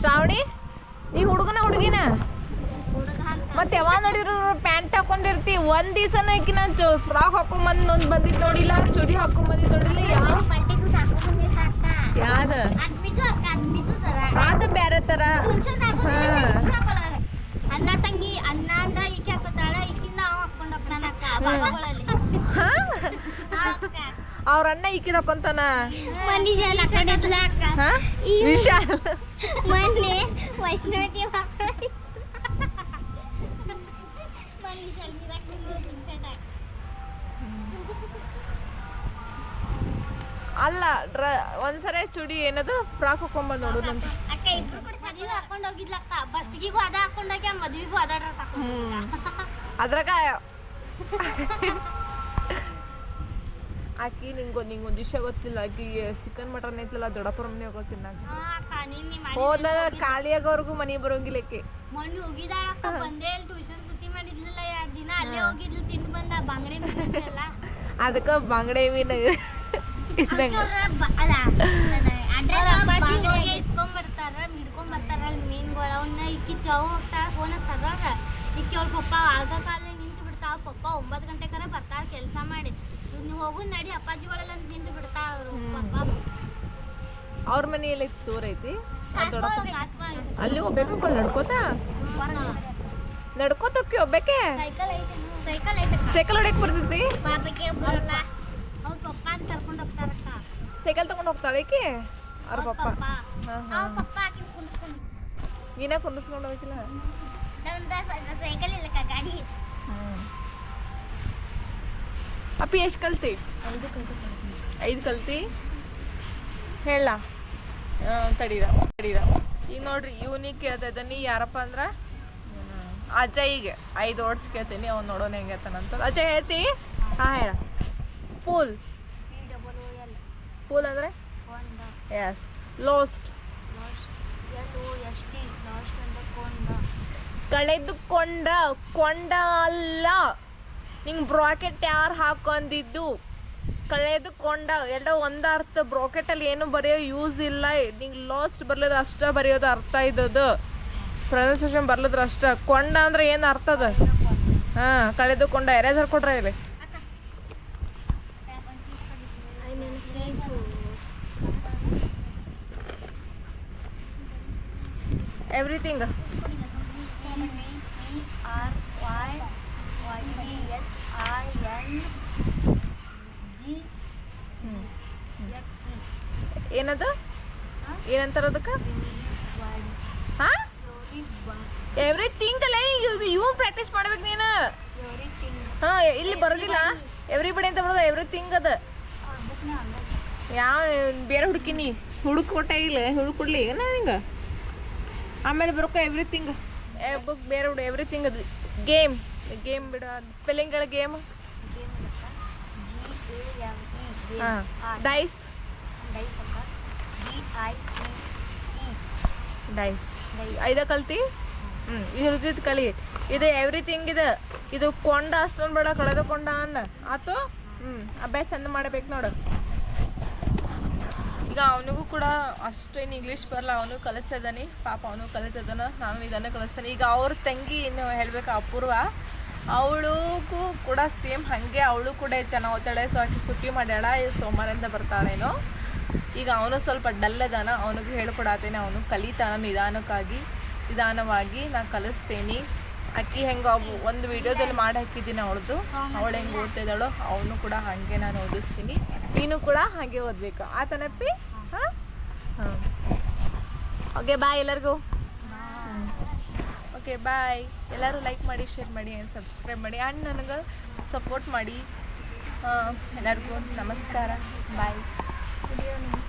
ಶ್ರಾವಣಿ? ಈ ಹುಡುಗನ ಹುಡುಗಿನ? ಹುಡುಗ ಮತ್ತೆ ಯಾವಾಗ ನೋಡಿದ್ರು ಪ್ಯಾಂಟ್ ಹಾಕೊಂಡಿರ್ತಿ. ಒಂದ್ ದಿವಸನ ಈಕಿನ ಫ್ರಾಕ್ ಹಾಕೊಂಬಂದ್ ಒಂದ್ ಬಂದಿದ್ ನೋಡಿಲ್ಲ ಚುಡಿ ಹಾಕೊಂಬಂದಿದ್ ನೋಡಿಲ್ಲ ಯಾವ ಯಾವ್ದ? ಅದ್. ಬಿದ್ದು ತರ. ಅಣ್ಣ ತಂಗಿ ಅಣ್ಣ ಅಂದ ಈಕೆ ಹಾಕೋತಾಳ ಈಕಿಂದ ಅವ ಹಾಕೊಂಡ್ ಹೋಗ್ತಾನಕ್ಕ ಬಾಬಾಗಳಲ್ಲಿ ಹಾ ಹಾ ಅಕ್ಕ. ಅವ್ರ ಅಣ್ಣ ಈ- ವಿಶಾಲ್. ಅಲ್ಲ ಡ್ರ ಒಂದ್ಸರಿ ಚುಡಿ ಏನದು ಫ್ರಾಕ್ ಹಾಕೊಂಬಂದ್ ನೋಡು ನಂತ ಅಕ್ಕ ಇಬ್ರು ಕೂಡ ಸರಿ ಹಾಕೊಂಡ್ ಹೋಗಿದ್ಲಕ್ಕ ಬಸ್ಟಿಗೂ ಅದ ಹಾಕೊಂಡ್ ಹೋಗ್ಯ ಮದ್ವಿಗೂ ಅದ ಡ್ರೆಸ್ ಹಾಕೊಂಡ್ ಹ್ಮ್. ಅದ್ರಾಗ ಆಕಿ ನಿಂಗೆ ನಿಂಗೊಂದ್ ವಿಷಯ ಗೊತ್ತಿಲ್ಲ. ಆಕಿ ಚಿಕನ್ ಮಟನ್ ಐತಲ್ಲ ದೊಡ್ಡಪ್ಪರ ಮನೆ ಹೋಗೋ ತಿನ್ನಾಕ. ಹೋದ ಖಾಲಿಯಾಗವ್ರಿಗೂ ಮನಿ ಬರೋಂಗಿಲ್ಲ ಆಕಿ ಮೊನ್ನೆ ಹೋಗಿದಾಳಕ್ಕ ಬಂದೇ ಇಲ್ಲಿ ಟ್ಯೂಷನ್ ಸುತ್ತಿ ಮಾಡಿದ್ಲಿಲ್ಲ ಎರಡು ದಿನ. ಅಲ್ಲೇ ಹೋಗಿದ್ಲು ತಿಂದು ಬಂದ ಬಂಗಡೆ ಅದಕ್ಕೆ ಅದಕ್ಕ ಬಾಂಗಡೆ ಮೀನ್ ಇದ್ದಂಗ ಇಸ್ಕೊಂಡ್ ಬರ್ತಾರ ಮಿಡ್ಕೊಂಡ್ ಬರ್ತಾರ ಅಲ್ಲಿ ಮೀನ್ಗಳು ಅವನ್ನ ಇಕ್ಕಿ ಚೌ ಹೋಗ್ತಾರ ಫೋನ್ ಹಚ್ತಾರ ಇಕ್ಕಿ ಅವ್ರ ಪಪ್ಪ ಆಗ ಕಾಲ ನಿಂತು ಬಿಡ್ತಾವ ಪಪ್ಪ ಒಂಬತ್ತು ಗಂಟೆಕರ ಬರ್ತಾರ ಕೆಲಸ ಮಾಡಿ. ಹೋಗು ನಡಿ ಅಪ್ಪಾಜಿ ಒಳಲ್ಲ ಬಿಡ್ತಾ ನಿಂತು ಬಿಡ್ತಾರ ಅವ್ರು. ಅವ್ರ ಮನೆಯಲ್ಲಿ ದೂರ ಐತಿ? ಅಲ್ಲಿ ಹೋಗ್ಬೇಕು ನಡ್ಕೋತ? ನಡ್ಕೋತಕ್ಕಿ ಒಬ್ಬಕ್ಕೆ? ಸೈಕಲ್ ಐತಿ ಸೈಕಲ್ ಐತೆ ಸೈಕಲ್ ಹೊಡ್ಯಕ್ ಬರ್ತೈತಿ ಸೈಕಲ್ ತಗೊಂಡ್ ಹೋಗ್ತಾಳೆ ಆಕಿ ಅವ್ರ ಪಪ್ಪ. ನೀನ ಕುಂದಿಸ್ಕೊಂಡು ಹೋಗಿಲ್ಲ ಅಪ್ಪಿ ಎಷ್ಟು ಕಲ್ತಿ? ಐದು ಕಲ್ತಿ. ಹೇಳ. ತಡೀರ ತಡೀರ ಈಗ ನೋಡ್ರಿ, ಇವನಿಗೆ ಕೇಳ್ತಾ ಇದ್ದಾನೆ ಯಾರಪ್ಪ ಅಂದ್ರ? ಅಜಯ್ಗೆ. ಐದು ಓಡ್ಸ್ ಕೇಳ್ತೀನಿ, ಅವ್ನು ನೋಡೋಣ ಹೆಂಗೆ ಅಂತ. ಅಜಯ್, ಹೇಳ್ತಿ? ಹಾಂ, ಹೇಳ. ಪೂಲ್. ಪೂಲ್ ಅಂದ್ರೆ? ಎಸ್ ಲೋಸ್ಟ್ ಕಳೆದುಕೊಂಡ ಕೊಂಡ ಅಲ್ಲ. ನಿಂಗೆ ಬ್ರಾಕೆಟ್ ಯಾರು ಹಾಕೊಂಡಿದ್ದು ಕಳೆದುಕೊಂಡ ಎಲ್ಲ ಒಂದು ಅರ್ಥ ಬ್ರಾಕೆಟಲ್ಲಿ ಏನು ಬರೆಯೋ ಯೂಸ್ ಇಲ್ಲ. ನಿಂಗೆ ಲಾಸ್ಟ್ ಬರ್ಲದ ಅಷ್ಟ ಬರೆಯೋದು ಅರ್ಥ ಇದ್ದದು ಪ್ರೊನೌನ್ಸಿಯೇಷನ್ ಬರ್ಲದ್ರ ಅಷ್ಟ. ಕೊಂಡ ಅಂದ್ರೆ ಏನು ಅರ್ಥ ಅದ? ಹಾಂ, ಕಳೆದುಕೊಂಡ. ಎರೇಸರ್ ಕೊಟ್ರೆ ಇಲ್ಲಿ. ಎವ್ರಿಥಿಂಗ್ ಏನದು? ಏನಂತಾರ ಅದಕ್ಕೆ? ಹಾಂ? ಎವ್ರಿಥಿಂಗ್ ಅಲ್ಲ ಇವನ್ ಪ್ರಾಕ್ಟೀಸ್ ಮಾಡ್ಬೇಕು ನೀನು. ಹಾ ಇಲ್ಲಿ ಬರೋದಿಲ್ಲ. ಎವ್ರಿಬಡಿ ಅಂತ ಬರೋದು ಎವ್ರಿಥಿಂಗ್ ಅದ. ಯಾವ ಬೇರೆ ಹುಡುಕಿನಿ ಹುಡುಕ್ ಕೊಟ್ಟೆ ಇಲ್ಲ ಹುಡುಕ್ ಕೊಡ್ಲಿ ಏನ ಹಿಂಗ ಆಮೇಲೆ ಬರೋಕ ಎವ್ರಿಥಿಂಗ್ ಬುಕ್ ಬೇರೆ ಹುಡು ಎವ್ರಿಥಿಂಗ್ ಅದು. ಗೇಮ್ ಗೇಮ್ ಬಿಡ ಸ್ಪೆಲ್ಲಿಂಗ್ಗಳ game game G A M E ಹಾ. Dice dice D I E ಐದ ಕಲ್ತಿ? ಹ್ಞೂ ಇದು ಉಳ್ದಿದ್ ಕಲಿ. ಇದು ಎವ್ರಿಥಿಂಗ್ ಇದು. ಇದು ಕೊಂಡ, ಅಷ್ಟೊಂದು ಬೇಡ ಕಳೆದುಕೊಂಡ ಅನ್ನ. ಆತು? ಹ್ಞೂ ಅಭ್ಯಾಸ ಚಂದ ಮಾಡ್ಬೇಕು ನೋಡು. ಈಗ ಅವನಿಗೂ ಕೂಡ ಅಷ್ಟೇನು ಇಂಗ್ಲೀಷ್ ಬರಲ್ಲ, ಅವನು ಕಲಿಸ್ತಿದ್ದಾನೆ ಪಾಪ ಅವನು ಕಲಿತಿದ್ದಾನ ನಾನು ಇದನ್ನೇ ಕಲಿಸ್ತಾನೆ. ಈಗ ಅವ್ರ ತಂಗಿ ಇನ್ನು ಹೇಳಬೇಕು, ಅಪೂರ್ವ. ಅವಳಿಗೂ ಕೂಡ ಸೇಮ್ ಹಾಗೆ, ಅವಳು ಕೂಡ ಚೆನ್ನಾಗಿ ಓದ್ತಾಳೆ ಸೊ ಆಕೆ ಸುಟ್ಟಿ ಮಾಡ್ಯಾಳ ಸೋಮವಾರದಿಂದ ಬರ್ತಾಳೇನೋ. ಈಗ ಅವನು ಸ್ವಲ್ಪ ಡಲ್ ಅದಾನ ಅವನಿಗೂ ಹೇಳ್ಕೊಡತ್ತೇನೆ ಅವನು ಕಲಿತಾನ ನಿಧಾನಕ್ಕಾಗಿ, ನಿಧಾನವಾಗಿ ನಾ ಕಲಿಸ್ತೇನೆ. ಅಕ್ಕಿ ಹೆಂಗೆ ಒಂದು ವಿಡಿಯೋದಲ್ಲಿ ಮಾಡಿ ಹಾಕಿದ್ದೀನಿ ಅವಳದು. ಅವಳು ಹೆಂಗೆ ಓದ್ತಿದ್ದಾಳೋ ಅವನು ಕೂಡ ಹಾಗೆ ನಾನು ಓದಿಸ್ತೀನಿ. ನೀನು ಕೂಡ ಹಾಗೆ ಓದಬೇಕು. ಆತನಪ್ಪಿ ಹಾಂ? ಹಾಂ. ಓಕೆ ಬಾಯ್ ಎಲ್ಲರಿಗೂ. ಓಕೆ ಬಾಯ್ ಎಲ್ಲರೂ ಲೈಕ್ ಮಾಡಿ ಶೇರ್ ಮಾಡಿ ಆ್ಯಂಡ್ ಸಬ್ಸ್ಕ್ರೈಬ್ ಮಾಡಿ. ಆ್ಯಂಡ್ ನನಗೆ ಸಪೋರ್ಟ್ ಮಾಡಿ. ಎಲ್ಲರಿಗೂ ನಮಸ್ಕಾರ. ಬಾಯ್ Good evening.